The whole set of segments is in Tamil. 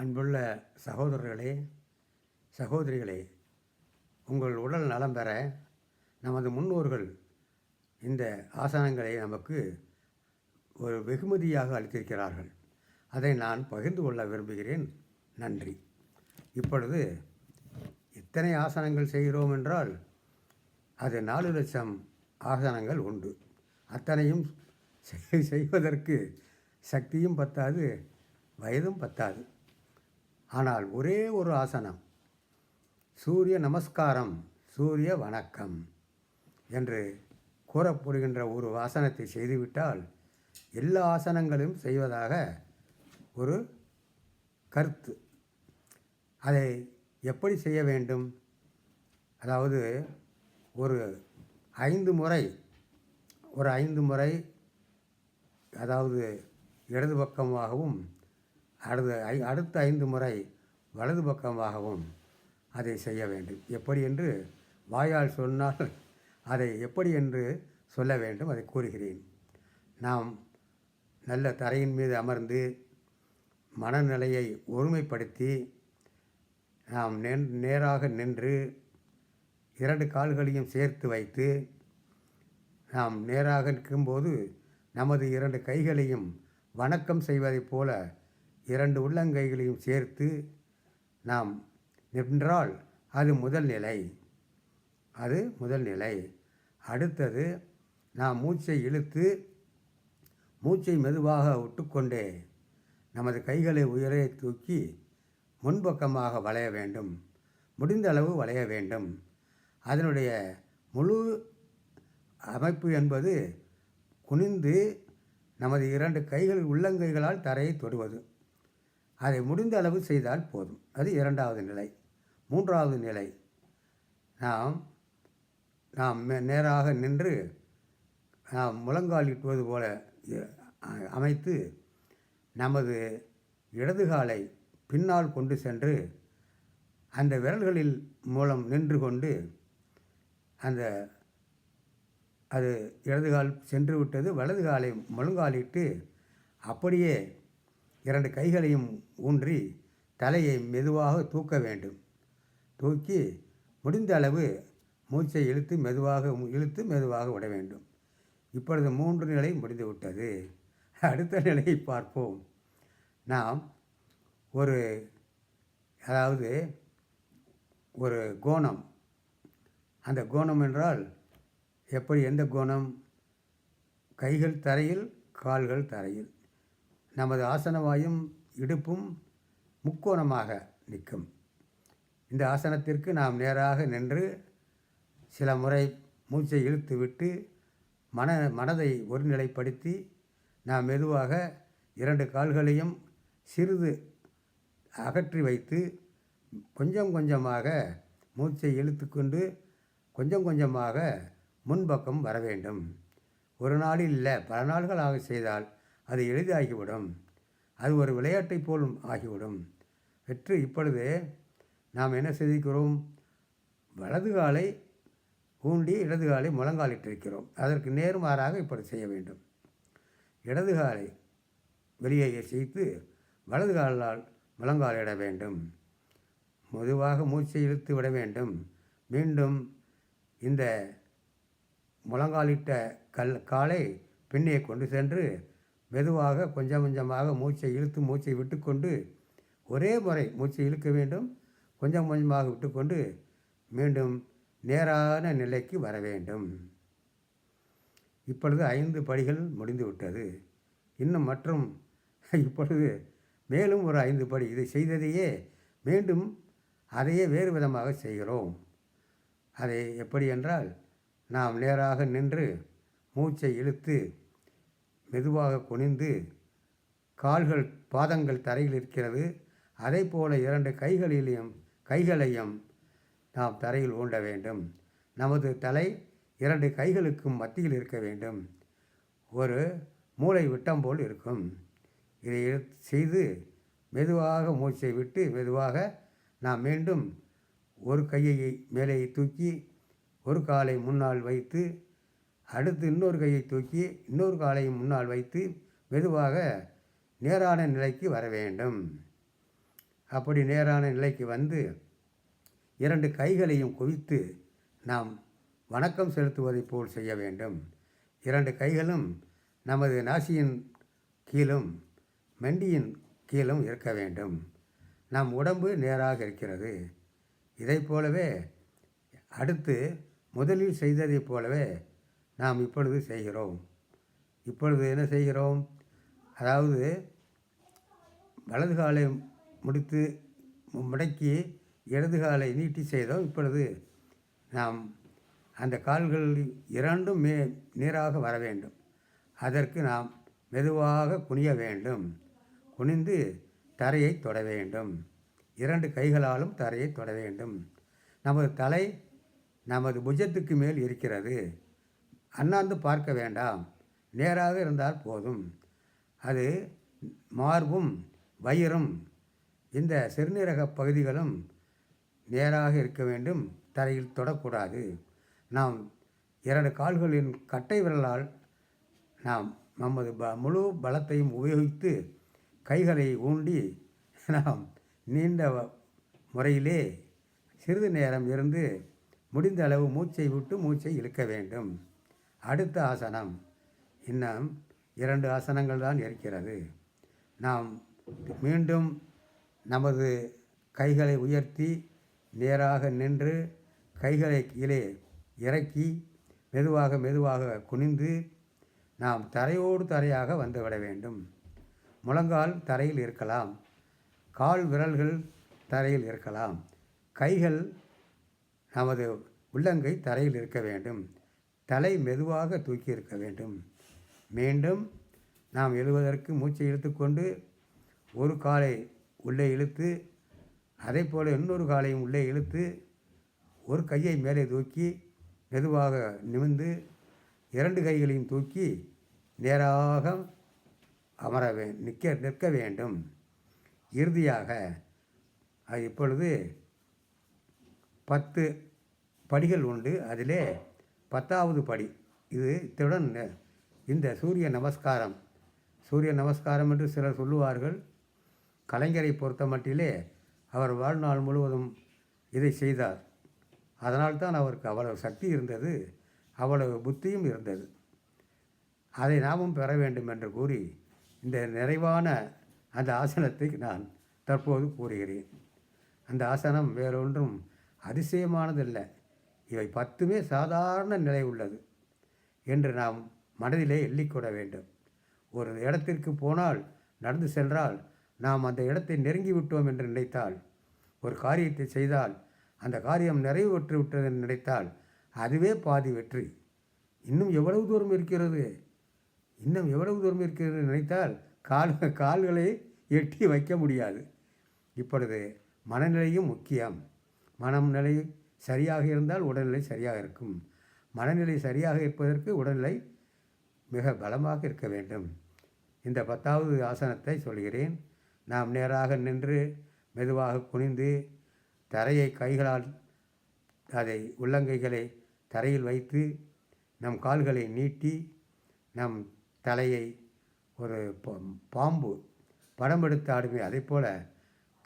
அன்புள்ள சகோதரர்களே சகோதரிகளே உங்கள் உடல் நலம் பெற நமது முன்னோர்கள் இந்த ஆசனங்களை நமக்கு ஒரு வெகுமதியாக அளித்திருக்கிறார்கள். அதை நான் பகிர்ந்து கொள்ள விரும்புகிறேன். நன்றி. இப்பொழுது இத்தனை ஆசனங்கள் செய்கிறோம் என்றால் அது நாலு லட்சம் ஆசனங்கள் உண்டு. அத்தனையும் செய்வதற்கு சக்தியும் பத்தாது வயதும் பத்தாது. ஆனால் ஒரே ஒரு ஆசனம். சூரிய நமஸ்காரம் சூரிய வணக்கம் என்று கூறப்படுகின்ற ஒரு ஆசனத்தை செய்துவிட்டால் எல்லா ஆசனங்களும் செய்வதாக ஒரு கருத்து. அதை எப்படி செய்ய வேண்டும்? அதாவது ஒரு ஐந்து முறை ஒரு ஐந்து முறை அதாவது இடது பக்கமாகவும் அடுத்த ஐ அடுத்த ஐந்து முறை வலது பக்கமாகவும் அதை செய்ய வேண்டும். எப்படி என்று வாயால் சொன்னால் அதை எப்படி என்று சொல்ல வேண்டும் அதை கூறுகிறேன். நாம் நல்ல தரையின் மீது அமர்ந்து மனநிலையை ஒருமைப்படுத்தி நாம் நென் நேராக நின்று இரண்டு கால்களையும் சேர்த்து வைத்து நாம் நேராக நிற்கும்போது நமது இரண்டு கைகளையும் வணக்கம் செய்வதைப் போல இரண்டு உள்ளங்கைகளையும் சேர்த்து நாம் நின்றால் அது முதல் நிலை. அது முதல் நிலை. அடுத்தது நாம் மூச்சை இழுத்து மூச்சை மெதுவாக விட்டுக்கொண்டே நமது கைகளை உயரே தூக்கி முன்பக்கமாக வளைய வேண்டும். முடிந்த அளவு வளைய வேண்டும். அதனுடைய முழு அமைப்பு என்பது குனிந்து நமது இரண்டு கைகள் உள்ளங்கைகளால் தரையை தொடுவது. அதை முடிந்த அளவு செய்தால் போதும். அது இரண்டாவது நிலை. மூன்றாவது நிலை. நாம் நாம் நேராக நின்று நாம் முழங்கால் இட்டுவது போல அமைத்து நமது இடதுகாலை பின்னால் கொண்டு சென்று அந்த விரல்களில் மூலம் நின்று கொண்டு அந்த அது இடதுகால் சென்று விட்டது வலது காலை முழங்காலிட்டு அப்படியே இரண்டு கைகளையும் ஊன்றி தலையை மெதுவாக தூக்க வேண்டும். தூக்கி முடிந்த அளவு மூச்சை இழுத்து மெதுவாக இழுத்து மெதுவாக விட வேண்டும். இப்பொழுது மூன்று நிலை முடிந்து விட்டது அடுத்த நிலையை பார்ப்போம். நாம் ஒரு அதாவது ஒரு கோணம். அந்த கோணம் என்றால் எப்படி எந்த கோணம்? கைகள் தரையில் கால்கள் தரையில். நமது ஆசனவாயும் இடுப்பும் முக்கோணமாக நிற்கும். இந்த ஆசனத்திற்கு நாம் நேராக நின்று சில முறை மூச்சை இழுத்து விட்டு மன மனதை ஒருநிலைப்படுத்தி நாம் மெதுவாக இரண்டு கால்களையும் சிறிது அகற்றி வைத்து கொஞ்சம் கொஞ்சமாக மூச்சை இழுத்துக்கொண்டு கொஞ்சம் கொஞ்சமாக முன்பக்கம் வர வேண்டும். ஒரு நாளில் இல்லை பல நாள்களாக செய்தால் அது எளிதாகிவிடும். அது ஒரு விளையாட்டை போலும் ஆகிவிடும். வெற்று இப்பொழுது நாம் என்ன செய்திருக்கிறோம்? வலது காலை ஊண்டி இடது காலை முழங்காலிட்டிருக்கிறோம். அதற்கு நேர்மாறாக இப்படி செய்ய வேண்டும். இடது காலை வெளியே செய்து வலது காலால் முழங்காலிட வேண்டும். மெதுவாக மூச்சை இழுத்து விட வேண்டும். மீண்டும் இந்த முழங்காலிட்ட கல் காலை பின்னே கொண்டு சென்று மெதுவாக கொஞ்சம் கொஞ்சமாக மூச்சை இழுத்து மூச்சை விட்டுக்கொண்டு ஒரே முறை மூச்சை இழுக்க வேண்டும். கொஞ்சம் கொஞ்சமாக விட்டுக்கொண்டு மீண்டும் நேரான நிலைக்கு வர வேண்டும். இப்பொழுது ஐந்து படிகள் முடிந்துவிட்டது இன்னும் மற்றும் இப்பொழுது மேலும் ஒரு ஐந்து படி. இதை செய்ததையே மீண்டும் அதையே வேறு விதமாக செய்கிறோம். அதை எப்படி என்றால் நாம் நேராக நின்று மூச்சை இழுத்து மெதுவாக குனிந்து கால்கள் பாதங்கள் தரையில் இருக்கிறது. அதே போல இரண்டு கைகளிலையும் கைகளையும் நாம் தரையில் ஊண்ட வேண்டும். நமது தலை இரண்டு கைகளுக்கும் மத்தியில் இருக்க வேண்டும். ஒரு மூளை விட்டம் போல் இருக்கும். இதை செய்து மெதுவாக மூச்சை விட்டு மெதுவாக நாம் மீண்டும் ஒரு கையை மேலே தூக்கி ஒரு காலை முன்னால் வைத்து அடுத்து இன்னொரு கையை தூக்கி இன்னொரு காலையும் முன்னால் வைத்து மெதுவாக நேரான நிலைக்கு வர வேண்டும். அப்படி நேரான நிலைக்கு வந்து இரண்டு கைகளையும் குவித்து நாம் வணக்கம் செலுத்துவதைப் போல் செய்ய வேண்டும். இரண்டு கைகளும் நமது நாசியின் கீழும் மெண்டியின் கீழும் இருக்க வேண்டும். நம் உடம்பு நேராக இருக்கிறது. இதை போலவே அடுத்து முதலில் செய்ததைப் போலவே நாம் இப்பொழுது செய்கிறோம். இப்பொழுது என்ன செய்கிறோம்? அதாவது வலது காலை முடித்து முடக்கி இடது காலை நீட்டி செய்தோம் இப்பொழுது. நாம் அந்த கால்கள் இரண்டும் மே நேராக வர வேண்டும். அதற்கு நாம் மெதுவாக குனிய வேண்டும். குனிந்து தரையை தொட வேண்டும். இரண்டு கைகளாலும் தரையை தொட வேண்டும். நமது தலை நமது புஜத்துக்கு மேல் இருக்கிறது. அண்ணாந்து பார்க்க வேண்டாம். நேராக இருந்தால் போதும். அது மார்பும் வயிறும் இந்த சிறுநீரக பகுதிகளும் நேராக இருக்க வேண்டும். தரையில் தொடக்கூடாது. நாம் இரண்டு கால்களின் கட்டை விரலால் நாம் நமது ப முழு பலத்தையும் உபயோகித்து கைகளை ஊண்டி நாம் நீண்ட முறையிலே சிறிது நேரம் இருந்து முடிந்த அளவு மூச்சை விட்டு மூச்சை இழுக்க வேண்டும். அடுத்த ஆசனம் இன்னும் இரண்டு ஆசனங்கள் தான் இருக்கிறது. நாம் மீண்டும் நமது கைகளை உயர்த்தி நேராக நின்று கைகளை கீழே இறக்கி மெதுவாக மெதுவாக குனிந்து நாம் தரையோடு தரையாக வந்துவிட வேண்டும். முழங்கால் தரையில் இருக்கலாம் கால் விரல்கள் தரையில் இருக்கலாம் கைகள் நமது உள்ளங்கை தரையில் இருக்க வேண்டும். தலை மெதுவாக தூக்கி இருக்க வேண்டும். மீண்டும் நாம் எழுவதற்கு மூச்சை இழுத்துக்கொண்டு ஒரு காலை உள்ளே இழுத்து அதே போல் இன்னொரு காலையும் உள்ளே இழுத்து ஒரு கையை மேலே தூக்கி மெதுவாக நிமிர்ந்து இரண்டு கைகளையும் தூக்கி நேராக அமர வே நிற்க நிற்க வேண்டும். இறுதியாக அது இப்பொழுது பத்து படிகள் உண்டு. அதிலே பத்தாவது படி. இது இத்துடன் இந்த சூரிய நமஸ்காரம். சூரிய நமஸ்காரம் என்று சிலர் சொல்லுவார்கள். கலைஞரை பொறுத்த மட்டிலே அவர் வாழ்நாள் முழுவதும் இதை செய்தார். அதனால்தான் அவருக்கு அவ்வளவு சக்தி இருந்தது. அவ்வளவு புத்தியும் இருந்தது. அதை நாமும் பெற வேண்டும் என்று கூறி இந்த நிறைவான அந்த ஆசனத்தை நான் தற்போது கூறுகிறேன். அந்த ஆசனம் வேறொன்றும் அதிசயமானதில்லை. இவை பத்துமே சாதாரண நிலை உள்ளது என்று நாம் மனதிலே எள்ளிக்கொட வேண்டும். ஒரு இடத்திற்கு போனால் நடந்து சென்றால் நாம் அந்த இடத்தை நெருங்கி விட்டோம் என்று நினைத்தால் ஒரு காரியத்தை செய்தால் அந்த காரியம் நிறைவு பெற்று விட்டது என்று நினைத்தால் அதுவே பாதி வெற்றி. இன்னும் எவ்வளவு தூரம் இருக்கிறது? இன்னும் எவ்வளவு தூரம் இருக்கிறது நினைத்தால் கால் கால்களை எட்டி வைக்க முடியாது. இப்பொழுது மனநிலையும் முக்கியம். மனம் நிலை சரியாக இருந்தால் உடல்நிலை சரியாக இருக்கும். மனநிலை சரியாக இருப்பதற்கு உடல்நிலை மிக பலமாக இருக்க வேண்டும். இந்த பத்தாவது ஆசனத்தை சொல்கிறேன். நாம் நேராக நின்று மெதுவாக குனிந்து தரையை கைகளால் அதை உள்ளங்கைகளை தரையில் வைத்து நம் கால்களை நீட்டி நம் தலையை ஒரு பாம்பு படம் எடுத்து ஆடுமே அதே போல்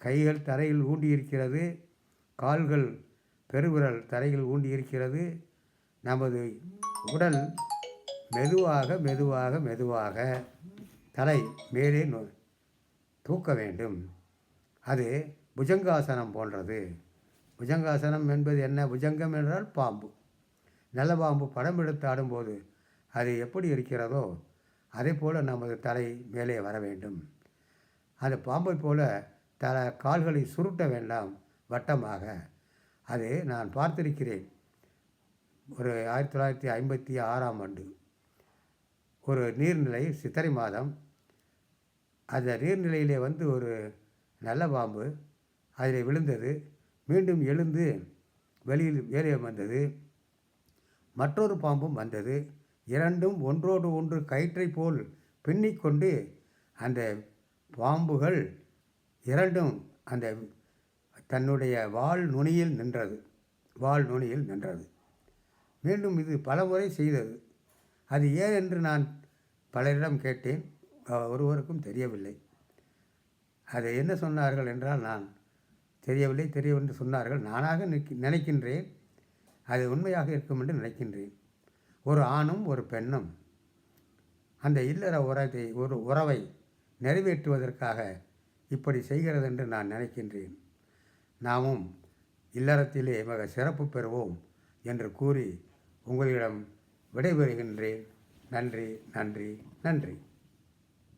கைகள் தரையில் ஊண்டி இருக்கிறது கால்கள் பெருவிரல் தரையில் ஊண்டி இருக்கிறது நமது உடல் மெதுவாக மெதுவாக மெதுவாக தலை மேலே நோ- தூக்க வேண்டும். அது புஜங்காசனம் போன்றது. புஜங்காசனம் என்பது என்ன? புஜங்கம் என்றால் பாம்பு. நல்ல பாம்பு படம் எடுத்து ஆடும்போது அது எப்படி இருக்கிறதோ அதே போல் நமது தலை மேலே வர வேண்டும். அந்த பாம்பை போல தல கால்களை சுருட்ட வேண்டாம் வட்டமாக. அது நான் பார்த்திருக்கிறேன். ஒரு ஆயிரத்தி தொள்ளாயிரத்தி ஐம்பத்தி ஆறாம் ஆண்டு. ஒரு நீர்நிலை சித்திரை மாதம். அந்த நீர்நிலையிலே வந்து ஒரு நல்ல பாம்பு அதில் விழுந்தது. மீண்டும் எழுந்து வெளியில் வெளியே வந்தது. மற்றொரு பாம்பும் வந்தது. இரண்டும் ஒன்றோடு ஒன்று கயிற்றை போல் பின்னிக்கொண்டு அந்த பாம்புகள் இரண்டும் அந்த தன்னுடைய வால் நுனியில் நின்றது. வால் நுனியில் நின்றது. மீண்டும் இது பலமுறை செய்தது. அது ஏன் என்று நான் பலரிடம் கேட்டேன். ஒருவருக்கும் தெரியவில்லை. அதை என்ன சொன்னார்கள் என்றால் நான் தெரியவில்லை தெரியவென்று என்று சொன்னார்கள். நானாக நினைக்க- நினைக்கின்றேன். அது உண்மையாக இருக்கும் என்று நினைக்கின்றேன். ஒரு ஆணும் ஒரு பெண்ணும் அந்த இல்லற உறவை ஒரு உறவை நிறைவேற்றுவதற்காக இப்படி செய்கிறது என்று நான் நினைக்கின்றேன். நாமும் இல்லறத்திலே மிக சிறப்பு பெறுவோம் என்று கூறி உங்களிடம் விடைபெறுகின்றேன். நன்றி நன்றி நன்றி.